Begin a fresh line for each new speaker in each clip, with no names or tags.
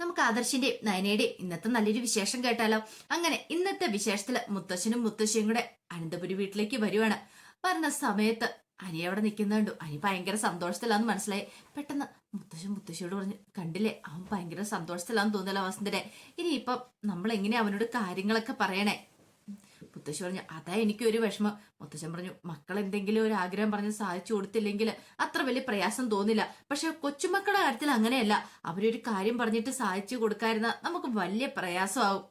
നമുക്ക് ആദർശിന്റെയും നയനയുടെയും ഇന്നത്തെ നല്ലൊരു വിശേഷം കേട്ടാലോ? അങ്ങനെ ഇന്നത്തെ വിശേഷത്തിൽ മുത്തശ്ശനും മുത്തശ്ശിയും കൂടെ അനന്തപുരി വീട്ടിലേക്ക് വരുവാണ്. പറഞ്ഞ സമയത്ത് അനി അവിടെ നിൽക്കുന്നുണ്ടു അനി ഭയങ്കര സന്തോഷത്തിലാന്ന് മനസ്സിലായി. പെട്ടെന്ന് മുത്തശ്ശൻ മുത്തശ്ശിയോട് പറഞ്ഞു കണ്ടില്ലേ അവൻ ഭയങ്കര സന്തോഷത്തിലാന്ന് തോന്നല വസന്തരെ ഇനിയിപ്പം നമ്മൾ എങ്ങനെയാ അവനോട് കാര്യങ്ങളൊക്കെ പറയണേ? മുത്തശ്ശി പറഞ്ഞു അതാ എനിക്കൊരു വിഷമം. മുത്തശ്ശൻ പറഞ്ഞു മക്കൾ എന്തെങ്കിലും ഒരു ആഗ്രഹം പറഞ്ഞ് സാധിച്ചു കൊടുത്തില്ലെങ്കിൽ അത്ര വലിയ പ്രയാസം തോന്നില്ല. പക്ഷെ കൊച്ചുമക്കളുടെ കാര്യത്തിൽ അങ്ങനെയല്ല. അവരൊരു കാര്യം പറഞ്ഞിട്ട് സാധിച്ചു കൊടുക്കാതിരുന്ന നമുക്ക് വലിയ പ്രയാസമാവും.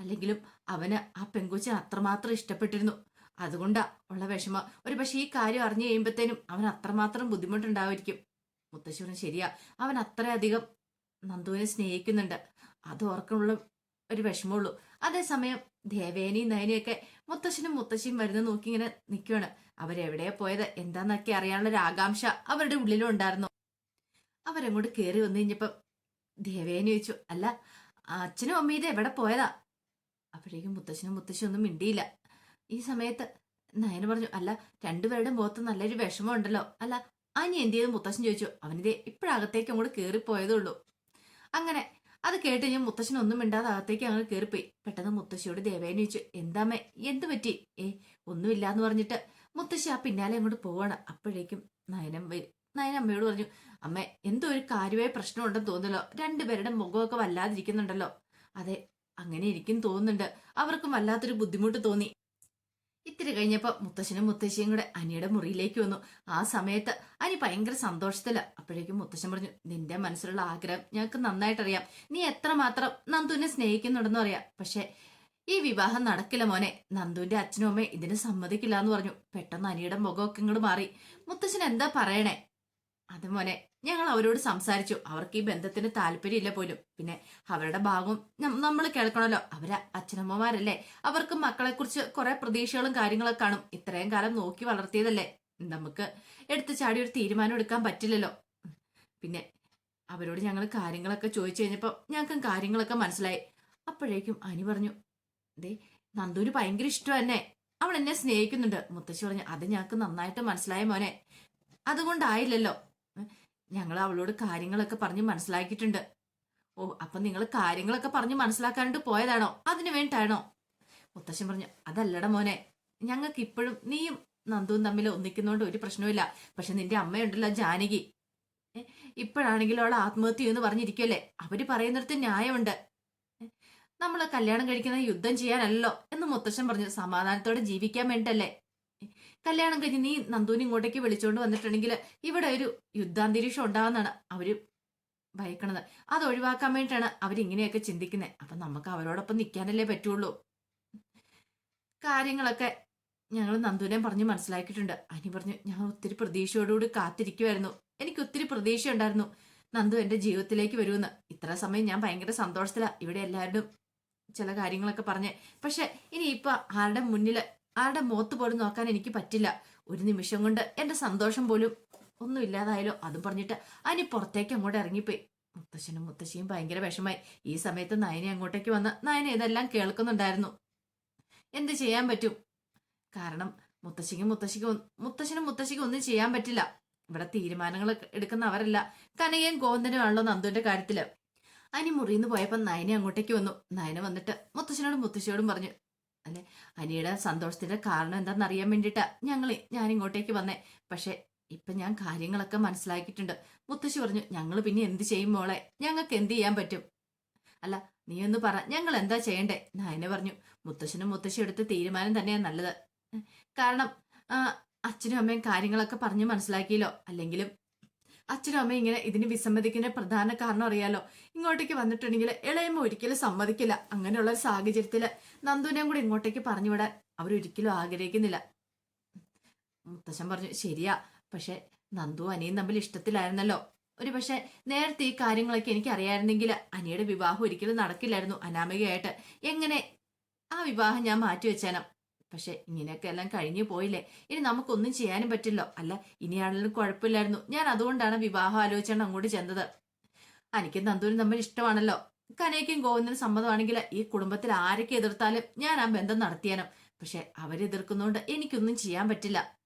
അല്ലെങ്കിലും അവന് ആ പെങ്കൊച്ചിനെ അത്രമാത്രം ഇഷ്ടപ്പെട്ടിരുന്നു. അതുകൊണ്ടാ ഉള്ള വിഷമം. ഒരു പക്ഷെ ഈ കാര്യം അറിഞ്ഞു കഴിയുമ്പോഴത്തേനും അവൻ അത്രമാത്രം ബുദ്ധിമുട്ടുണ്ടാവുമായിരിക്കും. മുത്തശ്ശി പറഞ്ഞു ശരിയാ. അവൻ അത്രയധികം നന്ദുവിനെ സ്നേഹിക്കുന്നുണ്ട്. അത് ഓർക്കുള്ള ഒരു വിഷമമുള്ളൂ. അതേസമയം ദേവേനയും നയനയൊക്കെ മുത്തശ്ശനും മുത്തശ്ശിയും വരുന്ന നോക്കി ഇങ്ങനെ നിൽക്കുകയാണ് അവരെവിടെയാ പോയത്? എന്താന്നൊക്കെ അറിയാനുള്ള ഒരു ആകാംക്ഷ അവരുടെ ഉള്ളിലും ഉണ്ടായിരുന്നു അവരങ്ങോട്ട് കയറി വന്നു കഴിഞ്ഞപ്പം ദേവേനി ചോദിച്ചു അല്ല അച്ഛനും അമ്മയും ഇത് എവിടെ പോയതാ? അപ്പോഴേക്കും മുത്തശ്ശനും മുത്തശ്ശനും ഒന്നും മിണ്ടിയില്ല. ഈ സമയത്ത് നയന പറഞ്ഞു അല്ല രണ്ടുപേരുടെ മുഖത്ത് നല്ലൊരു വിഷമം ഉണ്ടല്ലോ അല്ല അനി എന്ത് ചെയ്ത്? മുത്തശ്ശൻ ചോദിച്ചു അവനിതേ ഇപ്പോഴകത്തേക്ക് അങ്ങോട്ട് കയറിപ്പോയതേ ഉള്ളൂ. അങ്ങനെ അത് കേട്ട് ഞാൻ മുത്തശ്ശൻ ഒന്നും മിണ്ടാതെ അകത്തേക്ക് അങ്ങ് കയറിപ്പോയി പെട്ടെന്ന് മുത്തശ്ശിയോട് ദേവേനെ ചോദിച്ചു എന്താമേ എന്ത് പറ്റി? ഏ ഒന്നുമില്ലാന്ന് പറഞ്ഞിട്ട് മുത്തശ്ശി ആ പിന്നാലെ അങ്ങോട്ട് പോവാണ്. അപ്പോഴേക്കും നയനം നയന അമ്മയോട് പറഞ്ഞു അമ്മ എന്തോ ഒരു കാര്യമായ പ്രശ്നമുണ്ടെന്ന് തോന്നുന്നല്ലോ. രണ്ടുപേരുടെ മുഖമൊക്കെ വല്ലാതിരിക്കുന്നുണ്ടല്ലോ. അതെ അങ്ങനെ ഇരിക്കും തോന്നുന്നുണ്ട്. അവർക്കും വല്ലാത്തൊരു ബുദ്ധിമുട്ട് തോന്നി. ഇത്തിരി കഴിഞ്ഞപ്പോ മുത്തശ്ശനും മുത്തശ്ശിയും കൂടെ അനിയുടെ മുറിയിലേക്ക് വന്നു. ആ സമയത്ത് അനി ഭയങ്കര സന്തോഷത്തില. അപ്പോഴേക്കും മുത്തശ്ശൻ പറഞ്ഞു നിന്റെ മനസ്സിലുള്ള ആഗ്രഹം ഞങ്ങൾക്ക് നന്നായിട്ടറിയാം. നീ എത്രമാത്രം നന്ദുവിനെ സ്നേഹിക്കുന്നുണ്ടെന്ന് അറിയാം. പക്ഷെ ഈ വിവാഹം നടക്കില്ല മോനെ. നന്ദുവിന്റെ അച്ഛനും അമ്മയും ഇതിന് സമ്മതിക്കില്ല എന്ന് പറഞ്ഞു. പെട്ടെന്ന് അനിയുടെ മുഖമൊക്കെ ഇങ്ങോട്ട് മാറി. മുത്തശ്ശൻ എന്താ പറയണേ? അത് മോനെ ഞങ്ങൾ അവരോട് സംസാരിച്ചു. അവർക്ക് ഈ ബന്ധത്തിന് താല്പര്യമില്ല പോലും. പിന്നെ അവരുടെ ഭാഗം നമ്മൾ കേൾക്കണമല്ലോ. അവരെ അച്ഛനമ്മമാരല്ലേ? അവർക്ക് മക്കളെ കുറിച്ച് കുറെ പ്രതീക്ഷകളും കാര്യങ്ങളൊക്കെ കാണും. ഇത്രയും കാലം നോക്കി വളർത്തിയതല്ലേ? നമുക്ക് എടുത്തു ചാടി ഒരു തീരുമാനം എടുക്കാൻ പറ്റില്ലല്ലോ. പിന്നെ അവരോട് ഞങ്ങൾ കാര്യങ്ങളൊക്കെ ചോദിച്ചു കഴിഞ്ഞപ്പോൾ ഞങ്ങൾക്കും കാര്യങ്ങളൊക്കെ മനസ്സിലായി. അപ്പോഴേക്കും അനി പറഞ്ഞു ദേ നന്ദൂര് ഭയങ്കര ഇഷ്ടം എന്നെ. അവൾ എന്നെ സ്നേഹിക്കുന്നുണ്ട്. മുത്തശ്ശി പറഞ്ഞു അത് ഞങ്ങൾക്ക് നന്നായിട്ട് മനസ്സിലായ മോനെ. അതുകൊണ്ടായില്ലല്ലോ. ഞങ്ങൾ അവളോട് കാര്യങ്ങളൊക്കെ പറഞ്ഞ് മനസ്സിലാക്കിയിട്ടുണ്ട്. ഓ അപ്പൊ നിങ്ങൾ കാര്യങ്ങളൊക്കെ പറഞ്ഞ് മനസ്സിലാക്കാനായിട്ട് പോയതാണോ? അതിനു വേണ്ടിയാണോ മുത്തശ്ശൻ പറഞ്ഞു അതല്ലട മോനെ ഞങ്ങൾക്ക് ഇപ്പോഴും നീയും നന്ദുവും തമ്മിൽ ഒന്നിക്കുന്നോണ്ട് ഒരു പ്രശ്നവുമില്ല. പക്ഷെ നിന്റെ അമ്മയുണ്ടല്ലോ ജാനകി. ഇപ്പോഴാണെങ്കിലും അവൾ ആത്മഹത്യ എന്ന് പറഞ്ഞിരിക്കുമല്ലേ അവർ പറയുന്നിടത്ത് ന്യായമുണ്ട്. നമ്മൾ കല്യാണം കഴിക്കുന്നത് യുദ്ധം ചെയ്യാനല്ലോ എന്ന് മുത്തശ്ശൻ പറഞ്ഞു. സമാധാനത്തോടെ ജീവിക്കാൻ വേണ്ടല്ലേ കല്യാണം കഴിഞ്ഞ് നീ നന്ദുവിനെ ഇങ്ങോട്ടേക്ക് വിളിച്ചുകൊണ്ട് വന്നിട്ടുണ്ടെങ്കിൽ ഇവിടെ ഒരു യുദ്ധാന്തരീക്ഷം ഉണ്ടാവുന്നതാണ്. അവർ ഭയക്കണത്. അത് ഒഴിവാക്കാൻ വേണ്ടിയിട്ടാണ് അവരിങ്ങനെയൊക്കെ ചിന്തിക്കുന്നത് അപ്പൊ നമുക്ക് അവരോടൊപ്പം നിൽക്കാനല്ലേ പറ്റുള്ളൂ. കാര്യങ്ങളൊക്കെ ഞങ്ങൾ നന്ദുവിനെ പറഞ്ഞ് മനസ്സിലാക്കിയിട്ടുണ്ട്. അനി പറഞ്ഞു ഞങ്ങൾ ഒത്തിരി പ്രതീക്ഷയോടുകൂടി കാത്തിരിക്കുമായിരുന്നു എനിക്ക് ഒത്തിരി പ്രതീക്ഷ ഉണ്ടായിരുന്നു നന്ദു എന്റെ ജീവിതത്തിലേക്ക് വരുമെന്ന്. ഇത്ര സമയം ഞാൻ ഭയങ്കര സന്തോഷത്തിലാണ് ഇവിടെ എല്ലാവരും ചില കാര്യങ്ങളൊക്കെ പറഞ്ഞ്. പക്ഷെ ഇനി ഇപ്പൊ ആരുടെ മുന്നിൽ ആരുടെ മുഖത്ത് പോലും നോക്കാൻ എനിക്ക് പറ്റില്ല. ഒരു നിമിഷം കൊണ്ട് എന്റെ സന്തോഷം പോലും ഒന്നും ഇല്ലാതായാലോ അതും പറഞ്ഞിട്ട് അനി പുറത്തേക്ക് അങ്ങോട്ട് ഇറങ്ങിപ്പോയി. മുത്തശ്ശനും മുത്തശ്ശിയും ഭയങ്കര വിഷമായി ഈ സമയത്ത് നയനെ അങ്ങോട്ടേക്ക് വന്ന് നയനെ ഇതെല്ലാം കേൾക്കുന്നുണ്ടായിരുന്നു. എന്ത് ചെയ്യാൻ പറ്റും? കാരണം മുത്തശ്ശിക്കും മുത്തശ്ശിക്കും മുത്തശ്ശനും മുത്തശ്ശിക്കും ഒന്നും ചെയ്യാൻ പറ്റില്ല. ഇവിടെ തീരുമാനങ്ങൾ എടുക്കുന്ന അവരല്ല. കനകയും ഗോവിന്ദനുമാണല്ലോ നന്ദുവിന്റെ കാര്യത്തിൽ. അനി മുറിയിൽ നിന്ന് പോയപ്പോ നയനെ അങ്ങോട്ടേക്ക് വന്നു. നയന വന്നിട്ട് മുത്തശ്ശനോടും മുത്തശ്ശിയോടും പറഞ്ഞു അല്ലെ? അനിയുടെ സന്തോഷത്തിന്റെ കാരണം എന്താണെന്നറിയാൻ അറിയാൻ വേണ്ടിയിട്ടാ ഞങ്ങൾ ഞാൻ ഇങ്ങോട്ടേക്ക് വന്നേ. പക്ഷെ ഇപ്പൊ ഞാൻ കാര്യങ്ങളൊക്കെ മനസ്സിലാക്കിയിട്ടുണ്ട്. മുത്തശ്ശി പറഞ്ഞു ഞങ്ങൾ പിന്നെ എന്ത് ചെയ്യും മോളെ? ഞങ്ങൾക്ക് എന്ത് ചെയ്യാൻ പറ്റും? അല്ല നീ ഒന്ന് പറ ഞങ്ങൾ എന്താ ചെയ്യണ്ടേ? നായനെ പറഞ്ഞു മുത്തശ്ശനും മുത്തശ്ശി എടുത്ത തീരുമാനം തന്നെയാണ് നല്ലത്. കാരണം അച്ഛനും അമ്മയും കാര്യങ്ങളൊക്കെ പറഞ്ഞു മനസ്സിലാക്കിയല്ലോ. അല്ലെങ്കിലും അച്ഛനും അമ്മയും ഇങ്ങനെ ഇതിന് വിസമ്മതിക്കുന്ന പ്രധാന കാരണം അറിയാലോ. ഇങ്ങോട്ടേക്ക് വന്നിട്ടുണ്ടെങ്കിൽ ഇളയമ്മ ഒരിക്കലും സമ്മതിക്കില്ല. അങ്ങനെയുള്ള ഒരു സാഹചര്യത്തിൽ നന്ദുവിനെയും കൂടി ഇങ്ങോട്ടേക്ക് പറഞ്ഞു വിടാൻ അവരൊരിക്കലും ആഗ്രഹിക്കുന്നില്ല. മുത്തശ്ശൻ പറഞ്ഞു ശരിയാ. പക്ഷെ നന്ദു അനിയും തമ്മിൽ ഇഷ്ടത്തിലായിരുന്നല്ലോ. ഒരു പക്ഷെ നേരത്തെ ഈ കാര്യങ്ങളൊക്കെ എനിക്ക് അറിയായിരുന്നെങ്കിൽ അനിയുടെ വിവാഹം ഒരിക്കലും നടക്കില്ലായിരുന്നു അനാമികയായിട്ട്. എങ്ങനെ ആ വിവാഹം ഞാൻ മാറ്റിവെച്ചാനം? പക്ഷെ ഇങ്ങനെയൊക്കെ എല്ലാം കഴിഞ്ഞു പോയില്ലേ? ഇനി നമുക്കൊന്നും ചെയ്യാനും പറ്റില്ലോ. അല്ല ഇനിയാണെങ്കിലും കുഴപ്പമില്ലായിരുന്നു. ഞാൻ അതുകൊണ്ടാണ് വിവാഹം ആലോചിച്ചാണ് അങ്ങോട്ട് ചെന്നത്. എനിക്കും നന്ദൂരും തമ്മിൽ ഇഷ്ടമാണല്ലോ. കനയ്ക്കും ഗോവിന്ദനും സമ്മതമാണെങ്കിൽ ഈ കുടുംബത്തിൽ ആരൊക്കെ എതിർത്താലും ഞാൻ ആ ബന്ധം നടത്തിയാനും. പക്ഷെ അവരെതിർക്കുന്നതുകൊണ്ട് എനിക്കൊന്നും ചെയ്യാൻ പറ്റില്ല.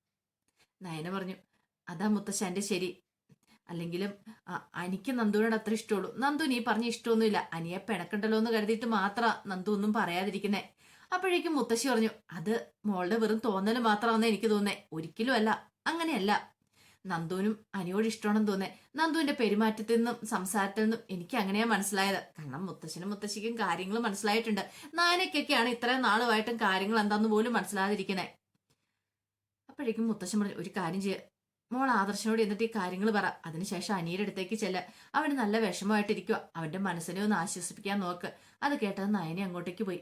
നയന പറഞ്ഞു അതാ മുത്തശ്ശന്റെ ശരി. അല്ലെങ്കിലും എനിക്ക് നന്ദുവിനോട് അത്ര ഇഷ്ടമുള്ളൂ. നന്ദു നീ പറഞ്ഞ ഇഷ്ടമൊന്നുമില്ല. അനിയെ പിണക്കണ്ടല്ലോ എന്ന് കരുതിയിട്ട് മാത്രം നന്ദു ഒന്നും പറയാതിരിക്കുന്നേ. അപ്പോഴേക്കും മുത്തശ്ശി പറഞ്ഞു അത് മോളുടെ വെറും തോന്നൽ മാത്രമാണെന്ന് എനിക്ക് തോന്നേ ഒരിക്കലും അല്ല. അങ്ങനെയല്ല. നന്ദുവിനും അനിയോട് ഇഷ്ടമാണെന്ന് തോന്നേ നന്ദുവിന്റെ പെരുമാറ്റത്തിൽ നിന്നും സംസാരത്തിൽ നിന്നും എനിക്ക് അങ്ങനെയാ മനസ്സിലായത്. കാരണം മുത്തശ്ശനും മുത്തശ്ശിക്കും കാര്യങ്ങൾ മനസ്സിലായിട്ടുണ്ട്. നാനയ്ക്കൊക്കെയാണ് ഇത്രയും നാളുമായിട്ടും കാര്യങ്ങൾ എന്താന്ന് പോലും മനസ്സിലാതിരിക്കുന്നത് അപ്പോഴേക്കും മുത്തശ്ശൻ പറഞ്ഞു ഒരു കാര്യം ചെയ്യുക മോൾ ആദർശനോട് എന്നിട്ട് ഈ കാര്യങ്ങൾ പറ. അതിനുശേഷം അനിയുടെ അടുത്തേക്ക് ചെല്ല. അവന് നല്ല വിഷമമായിട്ടിരിക്കുക അവന്റെ മനസ്സിനെ ഒന്ന് ആശ്വസിപ്പിക്കാൻ നോക്ക്. അത് കേട്ടത് നയനെ അങ്ങോട്ടേക്ക് പോയി.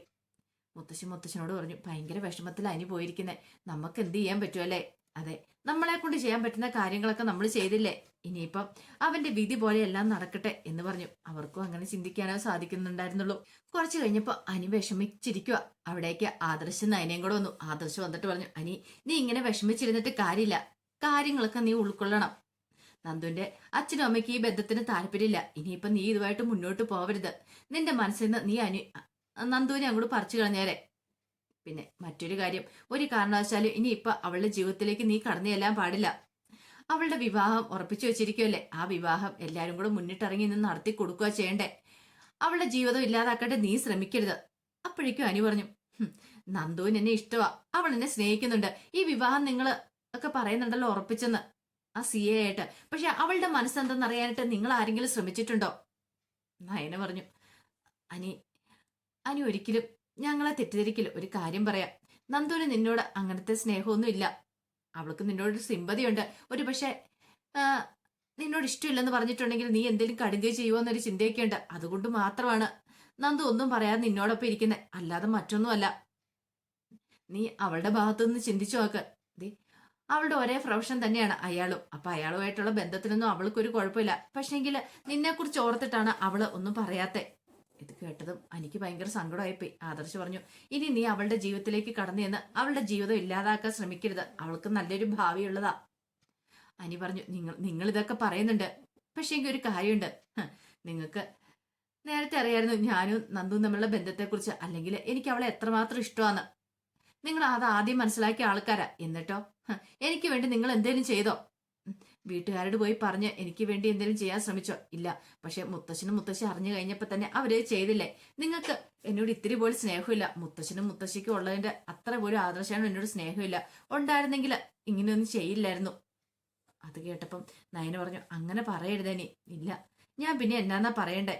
മുത്തശ്ശി മുത്തശ്ശനോട് പറഞ്ഞു ഭയങ്കര വിഷമത്തിൽ അനി പോയിരിക്കുന്നത് നമുക്ക് എന്ത് ചെയ്യാൻ പറ്റുമല്ലേ അതെ നമ്മളെ കൊണ്ട് ചെയ്യാൻ പറ്റുന്ന കാര്യങ്ങളൊക്കെ നമ്മൾ ചെയ്തില്ലേ? ഇനിയിപ്പം അവന്റെ വിധി പോലെ എല്ലാം നടക്കട്ടെ എന്ന് പറഞ്ഞു. അവർക്കും അങ്ങനെ ചിന്തിക്കാനോ സാധിക്കുന്നുണ്ടായിരുന്നുള്ളൂ. കുറച്ച് കഴിഞ്ഞപ്പോ അനി വിഷമിച്ചിരിക്കുക അവിടേക്ക് ആദർശ് നയനയും കൂടെ വന്നു. ആദർശ് വന്നിട്ട് പറഞ്ഞു അനി നീ ഇങ്ങനെ വിഷമിച്ചിരുന്നിട്ട് കാര്യമില്ല. കാര്യങ്ങളൊക്കെ നീ ഉൾക്കൊള്ളണം. നന്ദുവിന്റെ അച്ഛനും അമ്മയ്ക്ക് ഈ ബന്ധത്തിന് താല്പര്യമില്ല. ഇനിയിപ്പം നീ ഇതുമായിട്ട് മുന്നോട്ട് പോവരുത്. നിന്റെ മനസ്സിൽ നിന്ന് നീ അനു നന്ദുവിനെ അങ്ങോട്ട് പറിച്ചു കളഞ്ഞേരെ. പിന്നെ മറ്റൊരു കാര്യം ഒരു കാരണവശാലും ഇനി ഇപ്പൊ അവളുടെ ജീവിതത്തിലേക്ക് നീ കടന്നു ചെല്ലാൻ പാടില്ല. അവളുടെ വിവാഹം ഉറപ്പിച്ചു വെച്ചിരിക്കുമല്ലേ ആ വിവാഹം എല്ലാരും കൂടെ മുന്നിട്ടിറങ്ങി നിന്ന് നടത്തി കൊടുക്കുക ചെയ്യണ്ടേ. അവളുടെ ജീവിതം ഇല്ലാതാക്കട്ടെ നീ ശ്രമിക്കരുത്. അപ്പോഴേക്കും അനു പറഞ്ഞു "ഹും, നന്ദുവിന് എന്നെ ഇഷ്ടമാ അവൾ എന്നെ സ്നേഹിക്കുന്നുണ്ട്. ഈ വിവാഹം നിങ്ങൾ ഒക്കെ പറയുന്നുണ്ടല്ലോ ഉറപ്പിച്ചെന്ന്. ആ സി എ ആയിട്ട്. പക്ഷെ അവളുടെ മനസ്സെന്തെന്ന് അറിയാനായിട്ട് നിങ്ങൾ ആരെങ്കിലും ശ്രമിച്ചിട്ടുണ്ടോ? നയന പറഞ്ഞു അനി അനി ഒരിക്കലും ഞങ്ങളെ തെറ്റിദ്ധരിക്കില്ല. ഒരു കാര്യം പറയാം. നന്ദുവിന് നിന്നോട് അങ്ങനത്തെ സ്നേഹമൊന്നും ഇല്ല അവൾക്ക് നിന്നോട് സിമ്പതിയുണ്ട്. ഒരു പക്ഷേ നിന്നോട് ഇഷ്ടമില്ലെന്ന് പറഞ്ഞിട്ടുണ്ടെങ്കിൽ നീ എന്തെങ്കിലും കടുകയോ ചെയ്യുമോ എന്നൊരു ചിന്തയൊക്കെ ഉണ്ട് അതുകൊണ്ട് മാത്രമാണ് നന്ദു ഒന്നും പറയാതെ നിന്നോടൊപ്പം ഇരിക്കുന്നത് അല്ലാതെ മറ്റൊന്നുമല്ല. നീ അവളുടെ ഭാഗത്തുനിന്ന് ചിന്തിച്ചു നോക്ക്. അവളുടെ ഒരേ പ്രൊഫഷൻ തന്നെയാണ് അയാളും. അപ്പൊ അയാളുമായിട്ടുള്ള ബന്ധത്തിനൊന്നും അവൾക്കൊരു കുഴപ്പമില്ല. പക്ഷെങ്കിൽ നിന്നെ കുറിച്ച് ഓർത്തിട്ടാണ് അവൾ ഒന്നും പറയാത്തെ. ഇത് കേട്ടതും എനിക്ക് ഭയങ്കര സങ്കടമായിപ്പോയി. ആദർശ് പറഞ്ഞു ഇനി നീ അവളുടെ ജീവിതത്തിലേക്ക് കടന്നു അവളുടെ ജീവിതം ഇല്ലാതാക്കാൻ ശ്രമിക്കരുത്. അവൾക്ക് നല്ലൊരു ഭാവിയുള്ളതാ. അനി പറഞ്ഞു നിങ്ങൾ നിങ്ങൾ ഇതൊക്കെ പറയുന്നുണ്ട്. പക്ഷെ എനിക്ക് ഒരു കാര്യമുണ്ട്. നിങ്ങൾക്ക് നേരത്തെ അറിയായിരുന്നു ഞാനും നന്ദുവും തമ്മിലുള്ള ബന്ധത്തെക്കുറിച്ച്. അല്ലെങ്കിൽ എനിക്ക് അവളെ എത്രമാത്രം ഇഷ്ടമാണ് നിങ്ങൾ അത് ആദ്യം മനസ്സിലാക്കിയ ആൾക്കാരാ. എന്നിട്ടോ? എനിക്ക് വേണ്ടി നിങ്ങൾ എന്തേലും ചെയ്തോ? വീട്ടുകാരോട് പോയി പറഞ്ഞ് എനിക്ക് വേണ്ടി എന്തെങ്കിലും ചെയ്യാൻ ശ്രമിച്ചോ? ഇല്ല. പക്ഷെ മുത്തശ്ശനും മുത്തശ്ശി അറിഞ്ഞു കഴിഞ്ഞപ്പോ തന്നെ അവർ ചെയ്തില്ലേ? നിങ്ങൾക്ക് എന്നോട് ഇത്തിരി പോലും സ്നേഹമില്ല. മുത്തശ്ശനും മുത്തശ്ശിക്കും ഉള്ളതിന്റെ അത്ര പോലും ആദർശമാണ് എന്നോട് സ്നേഹമില്ല. ഉണ്ടായിരുന്നെങ്കിൽ ഇങ്ങനെയൊന്നും ചെയ്യില്ലായിരുന്നു. അത് കേട്ടപ്പം നയന പറഞ്ഞു അങ്ങനെ പറയരുതേനി ഇല്ല. ഞാൻ പിന്നെ എന്നാന്നാ പറയണ്ടേ?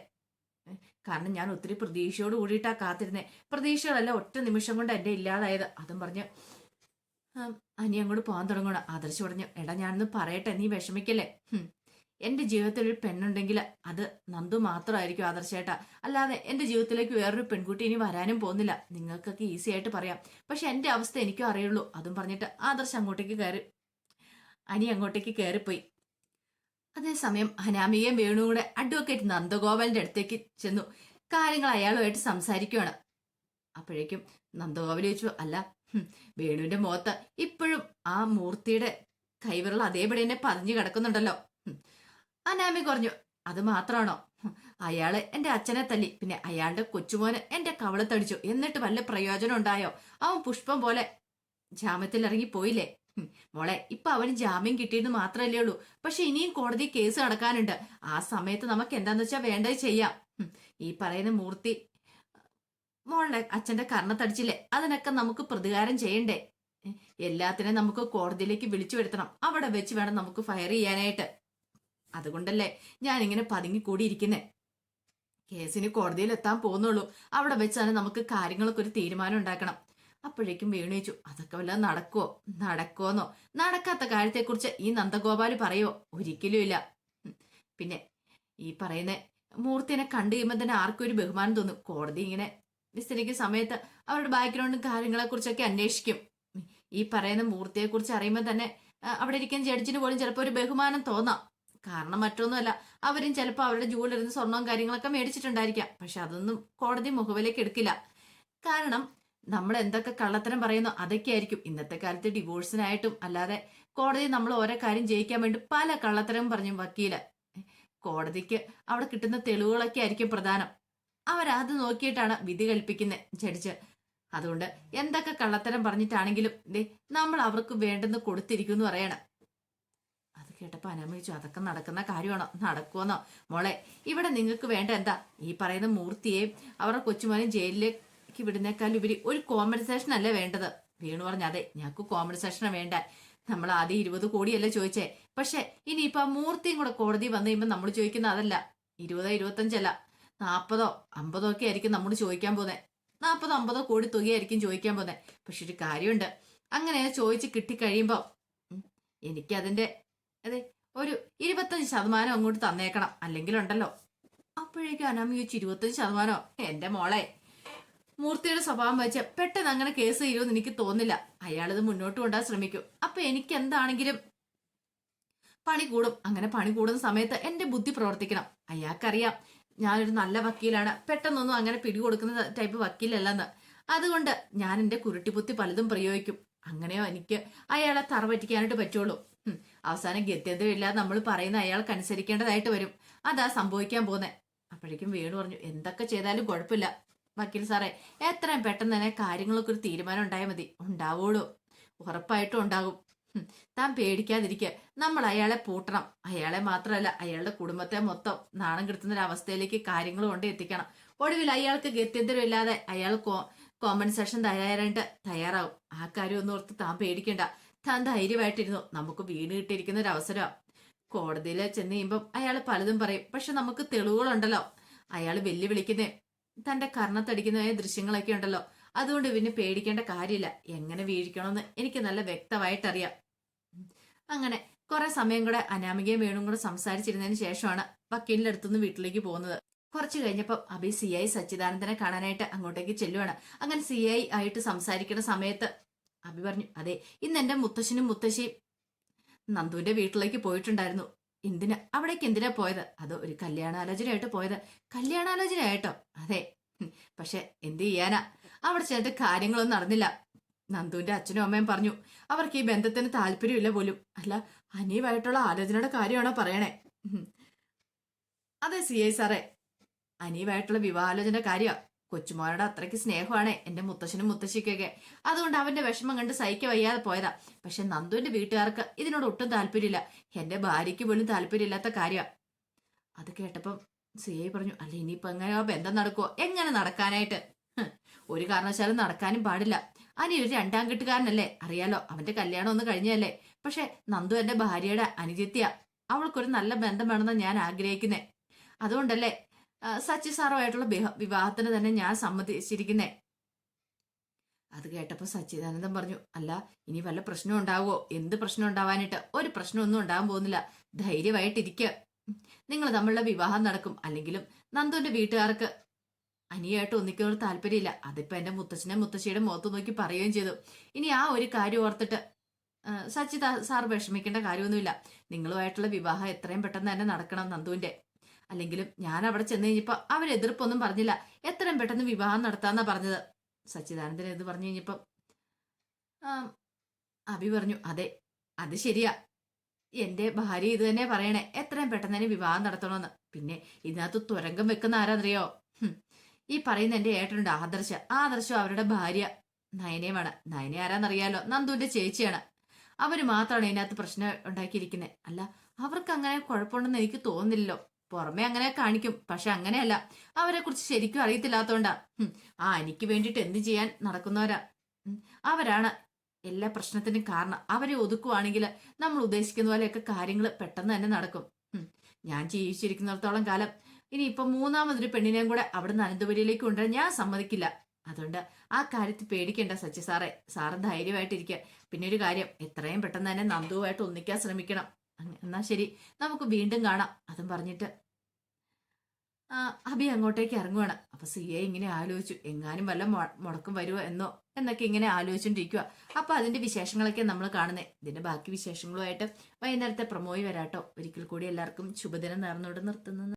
കാരണം ഞാൻ ഒത്തിരി പ്രതീക്ഷയോട് കൂടിയിട്ടാ കാത്തിരുന്നേ. പ്രതീക്ഷകളല്ല ഒറ്റ നിമിഷം കൊണ്ട് എന്റെ ഇല്ലാതായത്. അതും പറഞ്ഞ് അനി അങ്ങോട്ട് പോകാൻ തുടങ്ങണം ആദർശ് പറഞ്ഞു എടാ ഞാനൊന്ന് പറയട്ടെ നീ വിഷമിക്കല്ലേ? എന്റെ ജീവിതത്തിൽ ഒരു പെണ്ണുണ്ടെങ്കിൽ അത് നന്ദു മാത്രമായിരിക്കും ആദർശേട്ടാ അല്ലാതെ എന്റെ ജീവിതത്തിലേക്ക് വേറൊരു പെൺകുട്ടി ഇനി വരാനും പോകുന്നില്ല. നിങ്ങൾക്കൊക്കെ ഈസി ആയിട്ട് പറയാം. പക്ഷെ എന്റെ അവസ്ഥ എനിക്കും അറിയുള്ളൂ. അതും പറഞ്ഞിട്ട് ആദർശ് അങ്ങോട്ടേക്ക് കയറി അനി അങ്ങോട്ടേക്ക് കയറിപ്പോയി. അതേസമയം അനാമികയും വേണു കൂടെ അഡ്വക്കേറ്റ് നന്ദഗോപാലിന്റെ അടുത്തേക്ക് ചെന്നു. കാര്യങ്ങൾ അയാളുമായിട്ട് സംസാരിക്കുകയാണ് അപ്പോഴേക്കും നന്ദഗോപാൽ ചോദിച്ചു അല്ല വേണുവിന്റെ മുഖത്ത് ഇപ്പോഴും ആ മൂർത്തിയുടെ കൈവിരൽ അതേപടി തന്നെ പതിഞ്ഞു കിടക്കുന്നുണ്ടല്ലോ. അനാമി കുറഞ്ഞു അത് മാത്രമാണോ? അയാൾ എന്റെ അച്ഛനെ തല്ലി പിന്നെ അയാളുടെ കൊച്ചുമോന് എന്റെ കവളത്തടിച്ചു എന്നിട്ട് വല്ല പ്രയോജനം ഉണ്ടായോ? അവൻ പുഷ്പം പോലെ ജാമ്യത്തിൽ ഇറങ്ങി പോയില്ലേ മോളെ ഇപ്പൊ അവന് ജാമ്യം കിട്ടിയെന്ന് മാത്രമല്ലേ ഉള്ളൂ. പക്ഷെ ഇനിയും കോടതി കേസ് നടക്കാനുണ്ട് ആ സമയത്ത് നമുക്ക് എന്താന്ന് വെച്ചാ വേണ്ടത് ചെയ്യാം. ഈ പറയുന്ന മൂർത്തി മോളുടെ അച്ഛന്റെ കർണത്തടിച്ചില്ലേ? അതിനൊക്കെ നമുക്ക് പ്രതികാരം ചെയ്യണ്ടേ? എല്ലാത്തിനെയും നമുക്ക് കോടതിയിലേക്ക് വിളിച്ചു വരുത്തണം. അവിടെ വെച്ച് വേണം നമുക്ക് ഫയർ ചെയ്യാനായിട്ട്. അതുകൊണ്ടല്ലേ ഞാൻ ഇങ്ങനെ പതുങ്ങി കൂടിയിരിക്കുന്നേ കേസിന് കോടതിയിൽ എത്താൻ പോകുന്നുള്ളൂ. അവിടെ വെച്ച് തന്നെ നമുക്ക് കാര്യങ്ങളൊക്കെ ഒരു തീരുമാനം ഉണ്ടാക്കണം. അപ്പോഴേക്കും വേണു അതൊക്കെ വല്ലതും നടക്കുവോ? നടക്കുവോന്നോ? നടക്കാത്ത കാര്യത്തെക്കുറിച്ച് ഈ നന്ദഗോപാൽ പറയുവോ ഒരിക്കലും ഇല്ല. പിന്നെ ഈ പറയുന്ന മൂർത്തിനെ കണ്ടു കഴിയുമ്പോൾ തന്നെ ആർക്കും ഒരു ബഹുമാനം തോന്നും. കോടതി ഇങ്ങനെ വിസ്തരിക്കുന്ന സമയത്ത് അവരുടെ ബാക്ക്ഗ്രൗണ്ടും കാര്യങ്ങളെ കുറിച്ചൊക്കെ അന്വേഷിക്കും. ഈ പറയുന്ന മൂർത്തിയെ കുറിച്ച് അറിയുമ്പോൾ തന്നെ അവിടെ ഇരിക്കുന്ന ജഡ്ജിന് പോലും ചിലപ്പോൾ ഒരു ബഹുമാനം തോന്നാം. കാരണം മറ്റൊന്നുമല്ല അവരും ചിലപ്പോൾ അവരുടെ ജൂവലറിന്ന് സ്വർണവും കാര്യങ്ങളൊക്കെ മേടിച്ചിട്ടുണ്ടായിരിക്കാം. പക്ഷെ അതൊന്നും കോടതി മുഖവിലേക്ക് എടുക്കില്ല. കാരണം നമ്മൾ എന്തൊക്കെ കള്ളത്തരം പറയുന്നു അതൊക്കെ ആയിരിക്കും ഇന്നത്തെ കാലത്ത് ഡിവോഴ്സിനായിട്ടും അല്ലാതെ കോടതി നമ്മൾ ഓരോ കാര്യം ജയിക്കാൻ വേണ്ടി പല കള്ളത്തരം പറഞ്ഞു വക്കീൽ. കോടതിക്ക് അവിടെ കിട്ടുന്ന തെളിവുകളൊക്കെ ആയിരിക്കും പ്രധാനം. അവരത് നോക്കിയിട്ടാണ് വിധി കൽപ്പിക്കുന്നത് ജഡ്ജ്. അതുകൊണ്ട് എന്തൊക്കെ കള്ളത്തരം പറഞ്ഞിട്ടാണെങ്കിലും ദേ നമ്മൾ അവർക്ക് വേണ്ടെന്ന് കൊടുത്തിരിക്കുന്നു പറയണം. അത് കേട്ടപ്പോൾ അനാമ ചോദിച്ചു അതൊക്കെ നടക്കുന്ന കാര്യമാണോ? നടക്കുമെന്നോ മോളെ ഇവിടെ നിങ്ങൾക്ക് വേണ്ട എന്താ? ഈ പറയുന്ന മൂർത്തിയെയും അവരുടെ കൊച്ചുമോനെയും ജയിലിലേക്ക് വിടുന്നേക്കാൾ ഉപരി ഒരു കോമ്പൻസേഷൻ അല്ലേ വേണ്ടത്? വീണു പറഞ്ഞു അതെ ഞങ്ങൾക്ക് കോമ്പൻസേഷനാണ് വേണ്ട. നമ്മൾ ആദ്യം ഇരുപത് കോടിയല്ലേ ചോദിച്ചേ. പക്ഷെ ഇനിയിപ്പോൾ ആ മൂർത്തിയും കൂടെ കോടതി വന്നു കഴിയുമ്പോൾ നമ്മൾ ചോദിക്കുന്ന അതല്ല. ഇരുപതോ ഇരുപത്തഞ്ചല്ല നാൽപ്പതോ അമ്പതോ ഒക്കെ ആയിരിക്കും നമ്മൾ ചോദിക്കാൻ പോകുന്നത് നാൽപ്പതോ അമ്പതോ കോടി തുകയായിരിക്കും ചോദിക്കാൻ പോകുന്നത് പക്ഷെ ഒരു കാര്യമുണ്ട്. അങ്ങനെ ചോദിച്ച് കിട്ടിക്കഴിയുമ്പോൾ എനിക്കതിന്റെ അതെ ഒരു ഇരുപത്തഞ്ച് ശതമാനം അങ്ങോട്ട് തന്നേക്കണം. അല്ലെങ്കിലുണ്ടല്ലോ. അപ്പോഴേക്കും അനാമി ചോദിച്ചു ഇരുപത്തഞ്ച് ശതമാനോ? എന്റെ മോളെ മൂർത്തിയുടെ സ്വഭാവം വെച്ച് പെട്ടെന്ന് അങ്ങനെ കേസ് ചെയ്യുമെന്ന് എനിക്ക് തോന്നില്ല അയാളിത് മുന്നോട്ട് കൊണ്ടാൻ ശ്രമിക്കും. അപ്പൊ എനിക്ക് എന്താണെങ്കിലും പണി കൂടും. അങ്ങനെ പണി കൂടുന്ന സമയത്ത് എന്റെ ബുദ്ധി പ്രവർത്തിക്കണം. അയാൾക്കറിയാം ഞാനൊരു നല്ല വക്കീലാണ്. പെട്ടെന്നൊന്നും അങ്ങനെ പിടികൊടുക്കുന്ന ടൈപ്പ് വക്കീലല്ലെന്ന്. അതുകൊണ്ട് ഞാൻ എന്റെ കുരുട്ടിപ്പുത്തി പലതും പ്രയോഗിക്കും. അങ്ങനെയോ എനിക്ക് അയാളെ തറ പറ്റിക്കാനായിട്ട് പറ്റുള്ളൂ അവസാനം ഗത്യന്തമില്ലാതെ നമ്മൾ പറയുന്ന അയാൾക്ക് അനുസരിക്കേണ്ടതായിട്ട് വരും. അതാ സംഭവിക്കാൻ പോകുന്നത് അപ്പോഴേക്കും വേണു പറഞ്ഞു എന്തൊക്കെ ചെയ്താലും കുഴപ്പമില്ല. വക്കീൽ സാറേ എത്രയും പെട്ടെന്ന് തന്നെ കാര്യങ്ങളൊക്കെ ഒരു തീരുമാനം ഉണ്ടായാൽ മതി. ഉണ്ടാവുള്ളൂ. ഉറപ്പായിട്ടും ഉണ്ടാകും. താൻ പേടിക്കാതിരിക്കുക നമ്മൾ അയാളെ പൂട്ടണം. അയാളെ മാത്രമല്ല അയാളുടെ കുടുംബത്തെ മൊത്തം നാണം കെടുത്തുന്ന ഒരു അവസ്ഥയിലേക്ക് കാര്യങ്ങൾ കൊണ്ട് എത്തിക്കണം. ഒടുവിൽ അയാൾക്ക് ഗത്യന്തരമില്ലാതെ അയാൾ കോമ്പൻസേഷൻ തയ്യാറായിട്ട് തയ്യാറാവും. ആ കാര്യം ഒന്നും ഓർത്ത് താൻ പേടിക്കണ്ട. താൻ ധൈര്യമായിട്ടിരുന്നു. നമുക്ക് വീണ് കിട്ടിയിരിക്കുന്ന ഒരു അവസരമാണ് കോടതിയിൽ ചെന്ന് കഴിയുമ്പം അയാൾ പലതും പറയും. പക്ഷെ നമുക്ക് തെളിവുകളുണ്ടല്ലോ. അയാൾ വെല്ലുവിളിക്കുന്നേ തന്റെ കർണത്തടിക്കുന്നതായ ദൃശ്യങ്ങളൊക്കെ ഉണ്ടല്ലോ. അതുകൊണ്ട് പിന്നെ പേടിക്കേണ്ട കാര്യമില്ല. എങ്ങനെ വീഴിക്കണമെന്ന് എനിക്ക് നല്ല വ്യക്തമായിട്ടറിയാം. അങ്ങനെ കുറെ സമയം കൂടെ അനാമികയും വേണും കൂടെ സംസാരിച്ചിരുന്നതിന് ശേഷമാണ് വക്കീലിന്റെ അടുത്തുനിന്ന് വീട്ടിലേക്ക് പോകുന്നത്. കുറച്ചു കഴിഞ്ഞപ്പോൾ അഭി സി ഐ സച്ചിദാനന്ദനെ കാണാനായിട്ട് അങ്ങോട്ടേക്ക് ചെല്ലുവാണ്. അങ്ങനെ സി ഐ ആയിട്ട് സംസാരിക്കുന്ന സമയത്ത് അഭി പറഞ്ഞു അതെ ഇന്ന് എന്റെ മുത്തശ്ശനും മുത്തശ്ശിയും നന്ദുവിന്റെ വീട്ടിലേക്ക് പോയിട്ടുണ്ടായിരുന്നു. എന്തിനാ? അവിടേക്ക് എന്തിനാ പോയത്? അത് ഒരു കല്യാണാലോചനയായിട്ട് പോയത്? കല്യാണാലോചനയായിട്ടോ? അതെ പക്ഷെ എന്ത് ചെയ്യാനാ? അവിടെ ചെന്നിട്ട് കാര്യങ്ങളൊന്നും നടന്നില്ല. നന്ദുവിന്റെ അച്ഛനും അമ്മയും പറഞ്ഞു അവർക്ക് ഈ ബന്ധത്തിന് താല്പര്യമില്ല പോലും. അല്ല അനീവായിട്ടുള്ള ആലോചനയുടെ കാര്യമാണോ പറയണേ. അതെ സി. ഐ. സാറേ. അനീവായിട്ടുള്ള വിവാഹാലോചന കാര്യമാണ് കൊച്ചുമോനോട് അത്രയ്ക്ക് സ്നേഹമാണ് എന്റെ മുത്തശ്ശനും മുത്തശ്ശിക്കൊക്കെ. അതുകൊണ്ട് അവന്റെ വിഷമം കണ്ട് സഹിക്ക വയ്യാതെ പോയതാ. പക്ഷെ നന്ദുവിന്റെ വീട്ടുകാർക്ക് ഇതിനോട് ഒട്ടും താല്പര്യമില്ല. എന്റെ ഭാര്യയ്ക്ക് പോലും താല്പര്യമില്ലാത്ത കാര്യമാണ് അത് കേട്ടപ്പം സി. ഐ. പറഞ്ഞു അല്ല ഇനിയിപ്പോ എങ്ങനെയോ ബന്ധം നടക്കുവോ? എങ്ങനെ നടക്കാനായിട്ട്? ഒരു കാരണവശാലും നടക്കാനും പാടില്ല. അനി ഒരു രണ്ടാം കെട്ടുകാരനല്ലേ? അറിയാലോ അവന്റെ കല്യാണം ഒന്ന് കഴിഞ്ഞല്ലേ പക്ഷെ നന്ദു എന്റെ ഭാര്യയുടെ അനുജിത്യ അവൾക്കൊരു നല്ല ബന്ധം വേണമെന്ന് ഞാൻ ആഗ്രഹിക്കുന്നേ. അതുകൊണ്ടല്ലേ സച്ചി സാറുമായിട്ടുള്ള വിവാഹത്തിന് തന്നെ ഞാൻ സമ്മതിച്ചിരിക്കുന്നേ. അത് കേട്ടപ്പോ സച്ചിദാനന്ദൻ പറഞ്ഞു അല്ല ഇനി വല്ല പ്രശ്നം ഉണ്ടാവുമോ എന്ത് പ്രശ്നം ഉണ്ടാവാനായിട്ട്? ഒരു പ്രശ്നമൊന്നും ഉണ്ടാവാൻ പോകുന്നില്ല. ധൈര്യമായിട്ടിരിക്കുക നിങ്ങൾ തമ്മിലുള്ള വിവാഹം നടക്കും. അല്ലെങ്കിലും നന്ദുവിന്റെ വീട്ടുകാർക്ക് അനിയായിട്ട് ഒന്നിക്കുന്നോട് താല്പര്യമില്ല. അതിപ്പോ എന്റെ മുത്തച്ഛനെ മുത്തശ്ശിയുടെ മുഖത്ത് നോക്കി പറയുകയും ചെയ്തു. ഇനി ആ ഒരു കാര്യം ഓർത്തിട്ട് സച്ചി സാർ വിഷമിക്കേണ്ട കാര്യമൊന്നുമില്ല. നിങ്ങളുമായിട്ടുള്ള വിവാഹം എത്രയും പെട്ടെന്ന് തന്നെ നടക്കണം നന്ദുവിന്റെ. അല്ലെങ്കിലും ഞാൻ അവിടെ ചെന്ന് കഴിഞ്ഞപ്പോ അവർ എതിർപ്പൊന്നും പറഞ്ഞില്ല. എത്രയും പെട്ടെന്ന് വിവാഹം നടത്താന്നാ പറഞ്ഞത്. സച്ചിദാനന്ദൻ ഇത് പറഞ്ഞു കഴിഞ്ഞപ്പോ അഭി പറഞ്ഞു അതെ അത് ശരിയാ. എന്റെ ഭാര്യ ഇത് തന്നെ പറയണേ. എത്രയും പെട്ടെന്ന് തന്നെ വിവാഹം നടത്തണമെന്ന് പിന്നെ ഇതിനകത്ത് തുരങ്കം വെക്കുന്ന ആരാന്നറിയോ? ഈ പറയുന്ന എന്റെ ഏട്ടനുണ്ട് ആദർശ. ആദർശം അവരുടെ ഭാര്യ. നയനയുമാണ്. നയന ആരാന്നറിയാലോ? നന്ദുവിന്റെ ചേച്ചിയാണ്. അവർ മാത്രമാണ് ഇതിനകത്ത് പ്രശ്നം ഉണ്ടാക്കിയിരിക്കുന്നത് അല്ല അവർക്ക് അങ്ങനെ കുഴപ്പമുണ്ടെന്ന് എനിക്ക് തോന്നുന്നില്ലല്ലോ. പുറമെ അങ്ങനെ കാണിക്കും. പക്ഷെ അങ്ങനെയല്ല. അവരെ കുറിച്ച് ശരിക്കും അറിയത്തില്ലാത്തോണ്ടാ. ആ എനിക്ക് വേണ്ടിയിട്ട് എന്ത് ചെയ്യാൻ നടക്കുന്നവരാ? അവരാണ് എല്ലാ പ്രശ്നത്തിനും കാരണം. അവരെ ഒതുക്കുവാണെങ്കിൽ നമ്മൾ ഉദ്ദേശിക്കുന്ന പോലെയൊക്കെ കാര്യങ്ങൾ പെട്ടെന്ന് തന്നെ നടക്കും. ഞാൻ ജീവിച്ചിരിക്കുന്നിടത്തോളം കാലം ഇനി ഇപ്പൊ മൂന്നാമതൊരു പെണ്ണിനെയും കൂടെ അവിടുന്ന് അനന്തപുരിയിലേക്ക് കൊണ്ടുവരാൻ ഞാൻ സമ്മതിക്കില്ല. അതുകൊണ്ട് ആ കാര്യത്തിൽ പേടിക്കേണ്ട സച്ചി സാറേ. സാറ് ധൈര്യമായിട്ടിരിക്കുക. പിന്നെ ഒരു കാര്യം എത്രയും പെട്ടെന്ന് തന്നെ നന്ദുവായിട്ട് ഒന്നിക്കാൻ ശ്രമിക്കണം. എന്നാ ശരി. നമുക്ക് വീണ്ടും കാണാം. അതും പറഞ്ഞിട്ട് അഭി അങ്ങോട്ടേക്ക് ഇറങ്ങുവാണ്. അപ്പൊ സി എ ഇങ്ങനെ ആലോചിച്ചു. എങ്ങാനും വല്ല മുടക്കം വരുമോ എന്നോ എന്നൊക്കെ ഇങ്ങനെ ആലോചിച്ചോണ്ടിരിക്കുക അപ്പൊ അതിന്റെ വിശേഷങ്ങളൊക്കെ നമ്മൾ കാണുന്നത് ഇതിന്റെ ബാക്കി വിശേഷങ്ങളുമായിട്ട് വൈകുന്നേരത്തെ പ്രമോയി വരാട്ടോ. ഒരിക്കൽ കൂടി എല്ലാവർക്കും ശുഭദിനം നേർന്നോട് നിർത്തുന്നു.